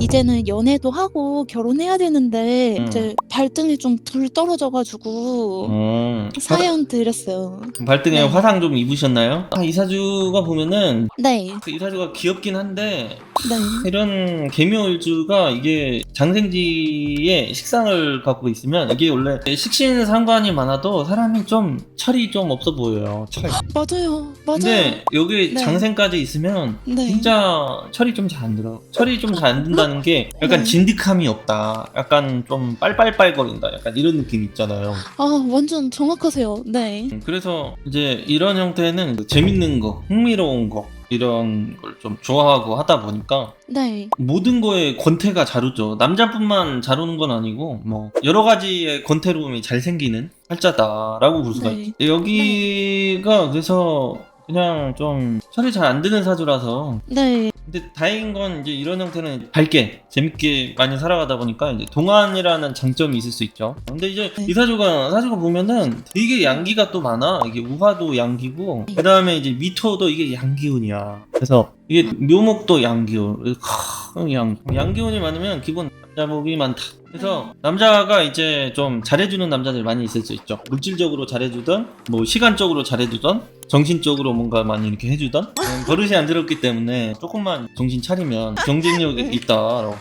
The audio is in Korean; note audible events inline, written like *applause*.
이제는 연애도 하고 결혼해야 되는데 음. 이제 발등에 좀불 떨어져가지고 음, 사연 드렸어요. 화- 발등에 네. 화상 좀 입으셨나요? 아, 이사주가 보면은 네, 그 이사주가 귀엽긴 한데 네, 이런 개묘일주가 이게 장생지에 식상을 갖고 있으면 이게 원래 식신 상관이 많아도 사람이 좀 철이 좀 없어 보여요. 철. 맞아요, 맞아요. 근데 여기 네. 장생까지 있으면 네, 진짜 철이 좀 잘 안 들어. 철이 좀 잘 안 든다는 게 약간 네. 진득함이 없다. 약간 좀 빨빨빨거린다. 약간 이런 느낌 있잖아요. 아 완전 정확하세요. 네, 음, 그래서 이제 이런 형태는 그 재밌는 거, 흥미로운 거 이런 걸 좀 좋아하고 하다 보니까 네, 모든 거에 권태가 잘 오죠. 남자뿐만 잘 오는 건 아니고 뭐 여러 가지의 권태로움이 잘 생기는 팔자다라고 볼 수가 네. 있죠. 여기가 그래서 그냥 좀 철이 잘 안 드는 사주라서 네, 근데 다행인 건 이제 이런 형태는 밝게 재밌게 많이 살아가다 보니까 이제 동안이라는 장점이 있을 수 있죠. 근데 이제 네. 이 사주가 사주가 보면은 되게 양기가 또 많아. 이게 우화도 양기고 네. 그다음에 이제 미토도 이게 양기운이야. 그래서 이게 묘목도 양기운. 크, 양 양기운이 많으면 기본 남자복이 많다. 그래서 남자가 이제 좀 잘해주는 남자들 많이 있을 수 있죠. 물질적으로 잘해주던, 뭐 시간적으로 잘해주던, 정신적으로 뭔가 많이 이렇게 해주던? 음, 버릇이 안 들었기 때문에 조금만 정신 차리면 경쟁력이 *laughs* 있다라고